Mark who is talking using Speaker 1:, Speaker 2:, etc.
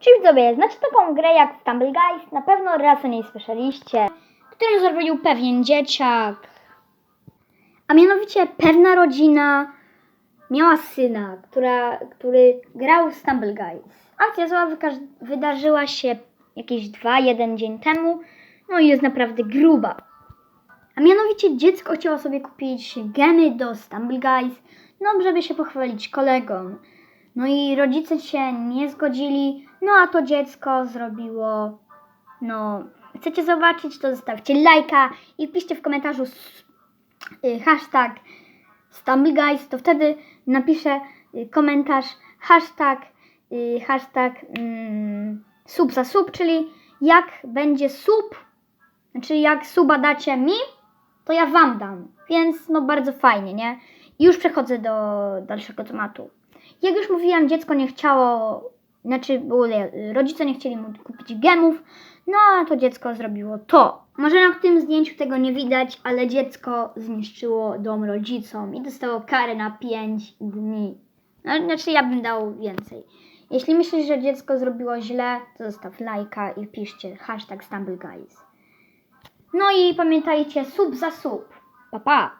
Speaker 1: Czyli widzowie, znacie taką grę jak Stumble Guys? Na pewno raz o niej słyszeliście. Którą zrobił pewien dzieciak. A mianowicie pewna rodzina miała syna, która, który grał w Stumble Guys. Akcja zła wydarzyła się jakieś 2-1 dzień temu. No i jest naprawdę gruba. A mianowicie dziecko chciało sobie kupić gemy do Stumble Guys, no żeby się pochwalić kolegom. No i rodzice się nie zgodzili, no a to dziecko zrobiło, no, chcecie zobaczyć, to zostawcie lajka i wpiszcie w komentarzu y, hashtag Stumble Guys, to wtedy napiszę y, komentarz hashtag, y, hashtag mm, sub za sub, czyli jak będzie sub, znaczy jak suba dacie mi, to ja wam dam. Więc no bardzo fajnie, nie? Już przechodzę do dalszego tematu. Jak już mówiłam, dziecko nie chciało, znaczy rodzice nie chcieli mu kupić gemów, no a to dziecko zrobiło to. Może na tym zdjęciu tego nie widać, ale dziecko zniszczyło dom rodzicom i dostało karę na 5 dni. No, znaczy ja bym dał więcej. Jeśli myślisz, że dziecko zrobiło źle, to zostaw lajka i piszcie hashtag StumbleGuys. No i pamiętajcie, sub za sub. Pa, pa.